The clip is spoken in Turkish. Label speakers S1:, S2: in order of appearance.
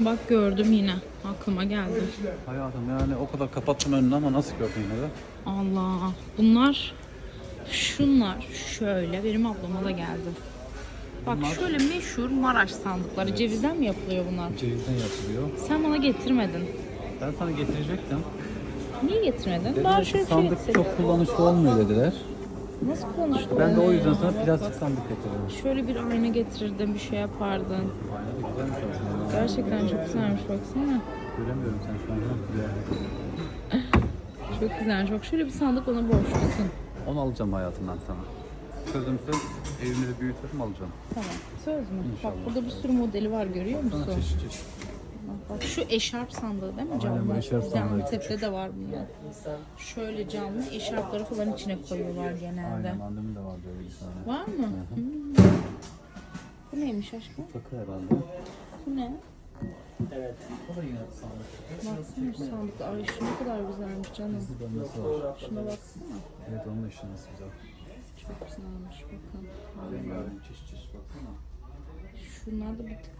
S1: Bak gördüm yine. Aklıma geldi.
S2: Hayatım yani o kadar kapattım önünü ama nasıl gördün yine de?
S1: Allah. Bunlar şunlar şöyle benim ablama da geldi. Bak
S2: Bunlar-
S1: şöyle meşhur Maraş sandıkları. Cevizden mi yapılıyor bunlar?
S2: Cevizden yapılıyor.
S1: Sen bana getirmedin.
S2: Ben sana getirecektim.
S1: Niye getirmedin?
S2: Dediler
S1: Daha
S2: ki
S1: şöyle bir şey
S2: sandık çok kullanışlı olmuyor dediler.
S1: Nasıl konuştun?
S2: Ben de o yüzden sana plastik sandık getirdim.
S1: Şöyle bir ayna getirdin, bir şey yapardın.
S2: Güzelmiş aslında.
S1: Gerçekten çok güzelmiş baksana.
S2: Göremiyorum sen şu an.
S1: Çok güzelmiş. Bak şöyle bir sandık ona borçlusun.
S2: Onu alacağım hayatımdan sana. Sözüm söz evimi de büyütürüm alacağım.
S1: Tamam. Söz mü?
S2: İnşallah.
S1: Bak burada bir sürü modeli var görüyor musun?
S2: Sana çeşit çeşit.
S1: Bak, şu eşarp sandığı değil mi
S2: Aynen,
S1: camlı?
S2: bu eşarp
S1: Bizde
S2: sandığı
S1: Antep'te de var bunlar. Şöyle camlı eşarpları falan içine koyuyorlar genelde.
S2: Aynen annemin de vardı öyle bir tane.
S1: Var mı? Hmm. Bu neymiş aşkım?
S2: Takı herhalde.
S1: Bu ne?
S2: O da yine sandık.
S1: Baksana şu sandıkta. Ay şu ne kadar güzelmiş canım. Şuna baksana.
S2: Evet onun da işi nasıl güzel.
S1: Çok güzelmiş bakın.
S2: Çeşit çeşit baksana.
S1: Şunlar da bir tık